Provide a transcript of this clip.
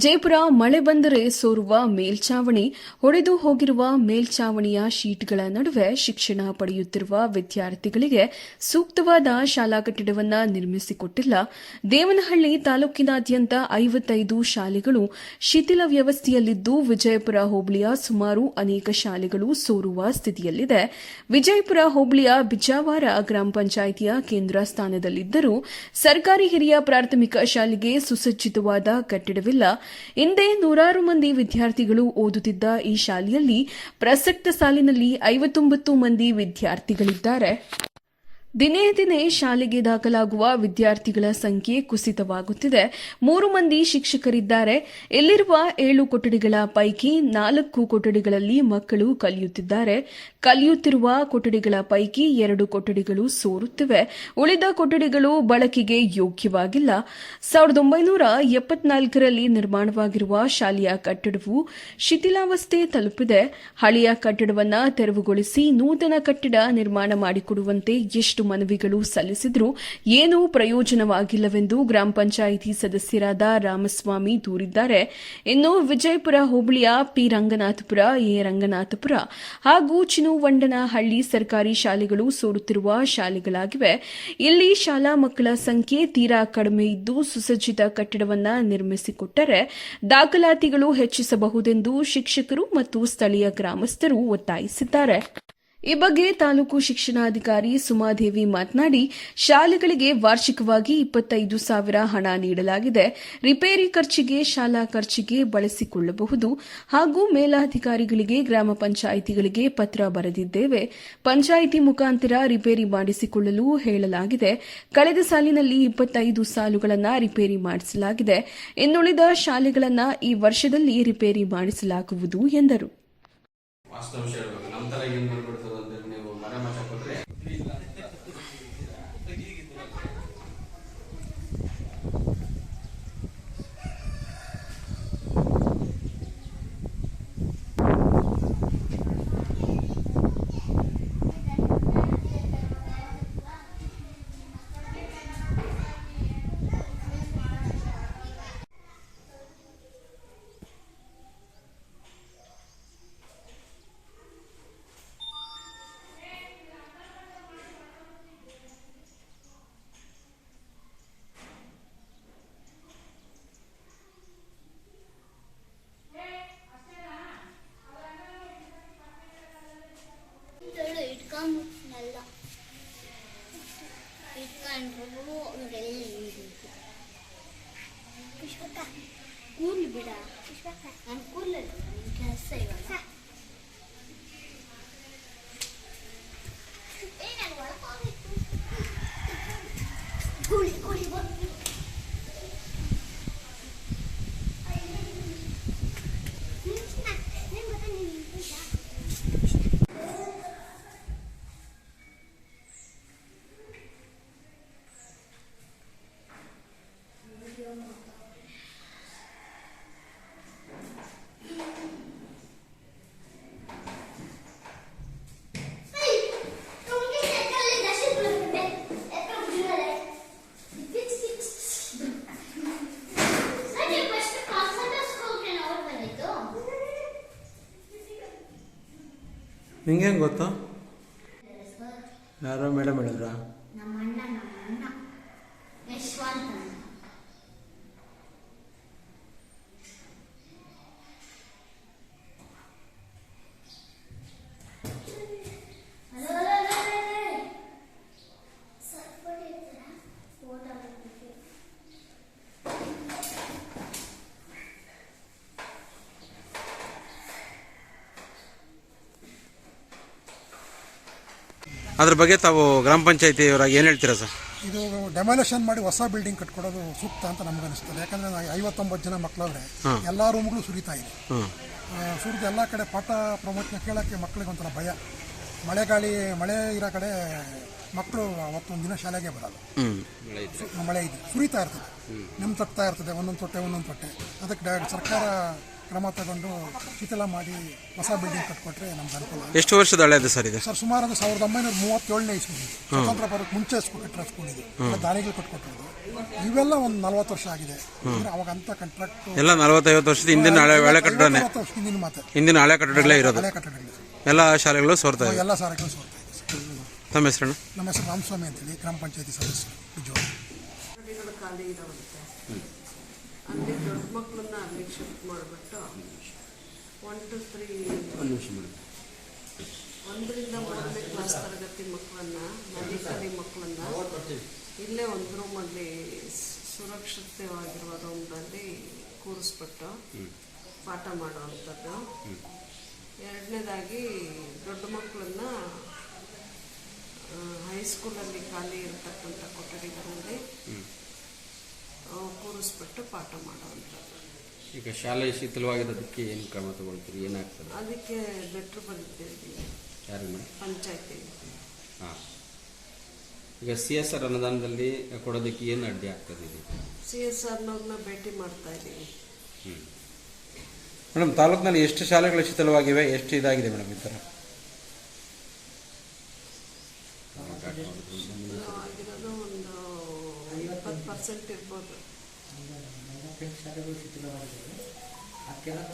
ವಿಜಯಪುರ ಮಳೆ ಬಂದರೆ ಸೋರುವ ಮೇಲ್ಚಾವಣಿ, ಒಡೆದು ಹೋಗಿರುವ ಮೇಲ್ಚಾವಣಿಯ ಶೀಟ್ಗಳ ನಡುವೆ ಶಿಕ್ಷಣ ಪಡೆಯುತ್ತಿರುವ ವಿದ್ಯಾರ್ಥಿಗಳಿಗೆ ಸೂಕ್ತವಾದ ಶಾಲಾ ಕಟ್ಟಡವನ್ನು ನಿರ್ಮಿಸಿಕೊಟ್ಟಿಲ್ಲ. ದೇವನಹಳ್ಳಿ ತಾಲೂಕಿನಾದ್ಯಂತ ಐವತ್ತೈದು ಶಾಲೆಗಳು ಶಿಥಿಲ ವ್ಯವಸ್ಥೆಯಲ್ಲಿದ್ದು, ವಿಜಯಪುರ ಹೋಬಳಿಯ ಸುಮಾರು ಅನೇಕ ಶಾಲೆಗಳು ಸೋರುವ ಸ್ಥಿತಿಯಲ್ಲಿದೆ. ವಿಜಯಪುರ ಹೋಬಳಿಯ ಬಿಜಾವಾರ ಗ್ರಾಮ ಪಂಚಾಯಿತಿಯ ಕೇಂದ್ರ ಸ್ಥಾನದಲ್ಲಿದ್ದರೂ ಸರ್ಕಾರಿ ಹಿರಿಯ ಪ್ರಾಥಮಿಕ ಶಾಲೆಗೆ ಸುಸಜ್ಜಿತವಾದ ಕಟ್ಟಡವಿಲ್ಲ. ಹಿಂದೆ ನೂರಾರು ಮಂದಿ ವಿದ್ಯಾರ್ಥಿಗಳು ಓದುತ್ತಿದ್ದ ಈ ಶಾಲೆಯಲ್ಲಿ ಪ್ರಸಕ್ತ ಸಾಲಿನಲ್ಲಿ ಐವತ್ತೊಂಬತ್ತು ಮಂದಿ ವಿದ್ಯಾರ್ಥಿಗಳಿದ್ದಾರೆ. ದಿನೇ ದಿನೇ ಶಾಲೆಗೆ ದಾಖಲಾಗುವ ವಿದ್ಯಾರ್ಥಿಗಳ ಸಂಖ್ಯೆ ಕುಸಿತವಾಗುತ್ತಿದೆ. ಮೂರು ಮಂದಿ ಶಿಕ್ಷಕರಿದ್ದಾರೆ. ಇಲ್ಲಿರುವ ಏಳು ಕೊಠಡಿಗಳ ಪೈಕಿ ನಾಲ್ಕು ಕೊಠಡಿಗಳಲ್ಲಿ ಮಕ್ಕಳು ಕಲಿಯುತ್ತಿದ್ದಾರೆ. ಕಲಿಯುತ್ತಿರುವ ಕೊಠಡಿಗಳ ಪೈಕಿ ಎರಡು ಕೊಠಡಿಗಳು ಸೋರುತ್ತಿವೆ. ಉಳಿದ ಕೊಠಡಿಗಳು ಬಳಕೆಗೆ ಯೋಗ್ಯವಾಗಿಲ್ಲ. ಸಾವಿರದ ಒಂಬೈನೂರ ಎಪ್ಪತ್ನಾಲ್ಕರಲ್ಲಿ ನಿರ್ಮಾಣವಾಗಿರುವ ಶಾಲೆಯ ಕಟ್ಟಡವು ಶಿಥಿಲಾವಸ್ಥೆ ತಲುಪಿದೆ. ಹಳೆಯ ಕಟ್ಟಡವನ್ನು ತೆರವುಗೊಳಿಸಿ ನೂತನ ಕಟ್ಟಡ ನಿರ್ಮಾಣ ಮಾಡಿಕೊಡುವಂತೆ ಎಷ್ಟು ಮನವಿಗಳು ಸಲ್ಲಿಸಿದ್ರೂ ಏನೂ ಪ್ರಯೋಜನವಾಗಿಲ್ಲವೆಂದು ಗ್ರಾಮ ಪಂಚಾಯಿತಿ ಸದಸ್ಯರಾದ ರಾಮಸ್ವಾಮಿ ದೂರಿದ್ದಾರೆ. ಇನ್ನು ವಿಜಯಪುರ ಹೋಬಳಿಯ ಪಿ. ರಂಗನಾಥಪುರ, ಎ. ರಂಗನಾಥಪುರ ಹಾಗೂ ಚಿನುವಂಡನಹಳ್ಳಿ ಸರ್ಕಾರಿ ಶಾಲೆಗಳು ಸೋರುತ್ತಿರುವ ಶಾಲೆಗಳಾಗಿವೆ. ಇಲ್ಲಿ ಶಾಲಾ ಮಕ್ಕಳ ಸಂಖ್ಯೆ ತೀರಾ ಕಡಿಮೆ ಇದ್ದು ಸುಸಜ್ಜಿತ ಕಟ್ಟಡವನ್ನ ನಿರ್ಮಿಸಿಕೊಟ್ಟರೆ ದಾಖಲಾತಿಗಳು ಹೆಚ್ಚಿಸಬಹುದೆಂದು ಶಿಕ್ಷಕರು ಮತ್ತು ಸ್ಥಳೀಯ ಗ್ರಾಮಸ್ಥರು ಒತ್ತಾಯಿಸಿದ್ದಾರೆ. ಈ ಬಗ್ಗೆ ತಾಲೂಕು ಶಿಕ್ಷಣಾಧಿಕಾರಿ ಸುಮಾದೇವಿ ಮಾತನಾಡಿ, ಶಾಲೆಗಳಿಗೆ ವಾರ್ಷಿಕವಾಗಿ ಇಪ್ಪತ್ತೈದು ಸಾವಿರ ಹಣ ನೀಡಲಾಗಿದೆ. ರಿಪೇರಿ ಖರ್ಚಿಗೆ, ಶಾಲಾ ಖರ್ಚಿಗೆ ಬಳಸಿಕೊಳ್ಳಬಹುದು ಹಾಗೂ ಮೇಲಾಧಿಕಾರಿಗಳಿಗೆ, ಗ್ರಾಮ ಪಂಚಾಯಿತಿಗಳಿಗೆ ಪತ್ರ ಬರೆದಿದ್ದೇವೆ. ಪಂಚಾಯಿತಿ ಮುಖಾಂತರ ರಿಪೇರಿ ಮಾಡಿಸಿಕೊಳ್ಳಲು ಹೇಳಲಾಗಿದೆ. ಕಳೆದ ಸಾಲಿನಲ್ಲಿ ಇಪ್ಪತ್ತೈದು ಸಾಲುಗಳನ್ನು ರಿಪೇರಿ ಮಾಡಿಸಲಾಗಿದೆ. ಇನ್ನುಳಿದ ಶಾಲೆಗಳನ್ನು ಈ ವರ್ಷದಲ್ಲಿ ರಿಪೇರಿ ಮಾಡಿಸಲಾಗುವುದು ಎಂದರು. البضاعة قولي قولي ನಿಂಗೆ ಹೆಂಗೆ ಗೊತ್ತು? ಯಾರೋ ಮೇಡಮ್ ಹೇಳಿದ್ರ? ಅದ್ರ ಬಗ್ಗೆ ತಾವು ಗ್ರಾಮ ಪಂಚಾಯತಿ ಇವರಾಗಿ ಏನು ಹೇಳ್ತೀರಾ ಸರ್? ಇದು ಡೆಮಾಲೇಷನ್ ಮಾಡಿ ಹೊಸ ಬಿಲ್ಡಿಂಗ್ ಕಟ್ಕೊಡೋದು ಸೂಕ್ತ ಅಂತ ನಮ್ಗೆ ಅನಿಸ್ತದೆ ಯಾಕಂದ್ರೆ ಐವತ್ತೊಂಬತ್ತು ಜನ ಮಕ್ಕಳವ್ರೆ ಎಲ್ಲ ರೂಮ್ಗಳು ಸುರಿತಾ ಇದೆ. ಸುರಿದು ಎಲ್ಲ ಕಡೆ ಪಾಠ ಪ್ರವಚನ ಕೇಳೋಕ್ಕೆ ಮಕ್ಕಳಿಗೆ ಒಂಥರ ಭಯ. ಮಳೆ ಗಾಳಿ ಮಳೆ ಇರೋ ಕಡೆ ಮಕ್ಕಳು ಅವತ್ತೊಂದು ದಿನ ಶಾಲೆಗೆ ಬರಲ್ಲ ಮಳೆ ಇದೆ. ಸುರಿತಾ ಇರ್ತದೆ. ನಿಮ್ಮ ತಟ್ತಾ ಇರ್ತದೆ ಒಂದೊಂದು ತೊಟ್ಟೆ ಒಂದೊಂದು ತೊಟ್ಟೆ. ಅದಕ್ಕೆ ಸರ್ಕಾರ ಕ್ರಮ ತಗೊಂಡು ಶಿಥಿಲ ಮಾಡಿ ಹೊಸ ಬಿಲ್ಡಿಂಗ್ ಕಟ್ಕೊಟ್ರೆ ನಮ್ಗೆ ಅನುಕೂಲ ಎಷ್ಟು ವರ್ಷದ ಹಳೆಯದು ಸರ್ ಇದೆ? ಸರ್ ಸುಮಾರು ಅದು ಸಾವಿರದ ಒಂಬೈನೂರ ಮೂವತ್ತೇಳನೇ ಇಸ್ಕೊಂಡು ಸ್ವತಂತ್ರ ಬರೋಕ್ಕೆ ಮುಂಚೆ ಕಟ್ಟಿರೋ ಸ್ಕೂಲ್ ಇದು ದಾನಿಗಳು ಕಟ್ಕೊಟ್ಟಿರೋದು. ಇವೆಲ್ಲ ಒಂದು ನಲ್ವತ್ತು ವರ್ಷ ಆಗಿದೆ. ಅಂದ್ರೆ ಅವಾಗ ಅಂತ ಕಾಂಟ್ರಾಕ್ಟ್ ಎಲ್ಲ ನಲವತ್ತೈವತ್ತು ವರ್ಷದ ಹಿಂದಿನ ಹಳೆ ಹಳೆ ಕಟ್ಟಡನೇ. ಹಿಂದಿನ ಮಾತು. ಹಿಂದಿನ ಹಳೆ ಕಟ್ಟಡಗಳೇ ಇರೋದು. ಹಳೆ ಕಟ್ಟಡಗಳು. ಎಲ್ಲ ಶಾಲೆಗಳು ಸೋರ್ತಾ ಇದೆ. ಎಲ್ಲ ಶಾಲೆಗಳು ಸೋರ್ತಾ ಇದೆ. ನಮ್ಮ ತಮ್ಮ ಹೆಸರಣ್ಣ ನಮ್ಮ ಹೆಸರು ರಾಮಸ್ವಾಮಿ ಅಂತೇಳಿ ಗ್ರಾಮ ಪಂಚಾಯತಿ ಸದಸ್ಯರು ಬಿಜೋಳ ಮಕ್ಕಳನ್ನ ಅಲ್ಲಿಗೆ ಶಿಫ್ಟ್ ಮಾಡಿಬಿಟ್ಟು ಒನ್ ಟು ತ್ರೀ ಒಂದರಿಂದ ಮೂರನೇ ಕ್ಲಾಸ್ ತರಗತಿ ಮಕ್ಕಳನ್ನ ನಲಿಕಲಿ ಮಕ್ಕಳನ್ನ ಇಲ್ಲೇ ಒಂದು ರೂಮಲ್ಲಿ ಸುರಕ್ಷಿತವಾಗಿರುವ ರೂಮ್ನಲ್ಲಿ ಕೂರಿಸ್ಬಿಟ್ಟು ಪಾಠ ಮಾಡುವಂಥದ್ದು. ಎರಡನೇದಾಗಿ ದೊಡ್ಡ ಮಕ್ಕಳನ್ನ ಹೈಸ್ಕೂಲಲ್ಲಿ ಖಾಲಿ ಇರತಕ್ಕಂಥ ಕೊಠಡಿಗಳಲ್ಲಿ ಕೂರಿಸ್ಬಿಟ್ಟು ಪಾಠ ಮಾಡುವಂಥದ್ದು ಈಗ ಶಾಲೆ ಶಿಥಿಲವಾಗಿರೋದಕ್ಕೆ ಏನು ಕ್ರಮ ತಗೊಳ್ತೀರಿ? ಏನಾಗ್ತದೆ? ಅದಕ್ಕೆ ಲೆಟ್ರ್ ಬರುತ್ತೆ ಯಾರಿಗೆ ಮೇಡಮ್ ಪಂಚಾಯತಿ. ಹಾಂ. ಈಗ ಸಿ ಎಸ್ ಆರ್ ಅನುದಾನದಲ್ಲಿ ಕೊಡೋದಕ್ಕೆ ಏನು ಅಡ್ಡಿ ಆಗ್ತದೆ ಇದು ಸಿ ಎಸ್ ಆರ್ನವ್ರನ್ನ ಭೇಟಿ ಮಾಡ್ತಾ ಇದ್ದೀವಿ. ಮೇಡಮ್ ತಾಲೂಕಿನಲ್ಲಿ ಎಷ್ಟು ಶಾಲೆಗಳು ಶೀತಲವಾಗಿವೆ ಎಷ್ಟು ಇದಾಗಿದೆ ಮೇಡಮ್ ಈ ಥರ? ಆಗಿರೋದು ಒಂದು ಇಪ್ಪತ್ತು ಪರ್ಸೆಂಟ್ ಇರ್ಬೋದು. అత్యంత శారీరక స్థితిలో ఉంటుంది అత్యంత